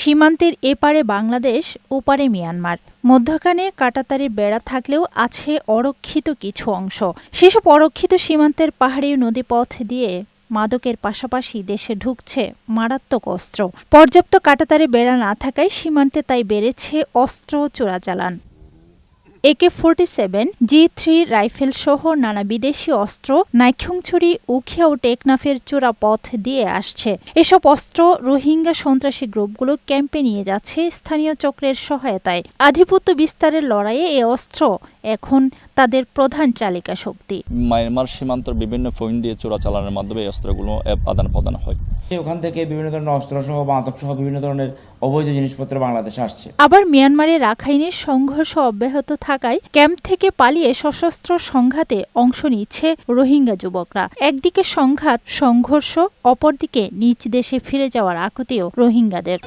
সীমান্তের এপারে বাংলাদেশ, ওপারে মিয়ানমার। মধ্যখানে কাটাতারের বেড়া থাকলেও আছে অরক্ষিত কিছু অংশ। সেসব অরক্ষিত সীমান্তের পাহাড়ি নদীপথ দিয়ে মাদকের পাশাপাশি দেশে ঢুকছে মারাত্মক অস্ত্র। পর্যাপ্ত কাটাতারে বেড়া না থাকায় সীমান্তে তাই বেড়েছে অস্ত্র চোরাচালান। AK forty seven G three rifle সহ নানা বিদেশি অস্ত্র নাইক্ষংছড়ি উখিয়া ও টেকনাফের চোরা পথ দিয়ে আসছে। এসব অস্ত্র রোহিঙ্গা সন্ত্রাসী গ্রুপগুলো ক্যাম্পে নিয়ে যাচ্ছে স্থানীয় চক্রের সহায়তায়। আধিপত্য বিস্তারের লড়াইয়ে এ অস্ত্র এখন তাদের প্রধান চালিকা শক্তি। মায়ানমার সীমান্তর বিভিন্ন পয়েন্ট দিয়ে চোরাচালানের মাধ্যমে এই অস্ত্রগুলো আদান প্রদান হয়। ওখান থেকে বিভিন্ন ধরনের অস্ত্র সহ মাদক সহ বিভিন্ন ধরনের অবৈধ জিনিসপত্র বাংলাদেশে আসছে। আবার মিয়ানমারে রাখাইনের সংঘর্ষ অব্যাহত থাকায় ক্যাম্প থেকে পালিয়ে সশস্ত্র সংঘাতে অংশ নিচ্ছে রোহিঙ্গা যুবকরা। একদিকে সংঘাত, সংঘর্ষ, অপরদিকে নিজ দেশে ফিরে যাওয়ার আকুতিও রোহিঙ্গাদের।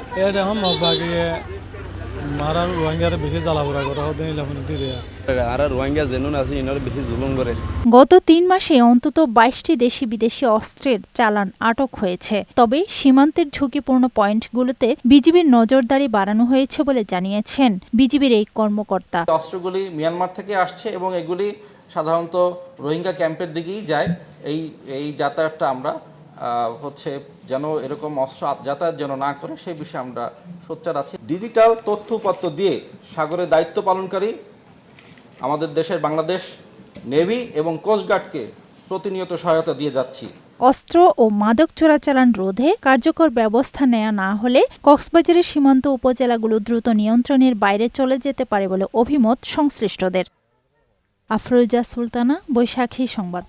মারা রোহিঙ্গারে বেশি জ্বালাপোড়া করা দিয়ে। আর রোহিঙ্গা জেনুন আছে ইনার বেশি জুলুম করে গত তিন মাসে অন্তত বাইশটি দেশি বিদেশি অস্ত্রের চালান আটক হয়েছে। তবে সীমান্তের ঝুঁকিপূর্ণ পয়েন্টগুলোতে বিজিবির নজরদারি বাড়ানো হয়েছে বলে জানিয়েছেন বিজিবির এই কর্মকর্তা। অস্ত্রগুলি মিয়ানমার থেকে আসছে এবং এগুলি সাধারণত রোহিঙ্গা ক্যাম্পের দিকেই যায়। এই এই যাতায়াতটা আমরা হচ্ছে যেন এরকম অস্ত্র যাতায়াত যেন না করে, সেই বিষয়ে আমরা সোচ্চার আছি। ডিজিটাল তথ্যপত্র দিয়ে সাগরে দায়িত্ব পালনকারী, আমাদের দেশের বাংলাদেশ নেভি এবং কোস্টগার্ডকে প্রতিনিয়ত সহায়তা দিয়ে যাচ্ছি। অস্ত্র ও মাদক চোরাচালান রোধে কার্যকর ব্যবস্থা নেওয়া না হলে কক্সবাজারের সীমান্ত উপজেলাগুলো দ্রুত নিয়ন্ত্রণের বাইরে চলে যেতে পারে বলে অভিমত সংশ্লিষ্টদের। আফরোজা সুলতানা, বৈশাখী সংবাদ।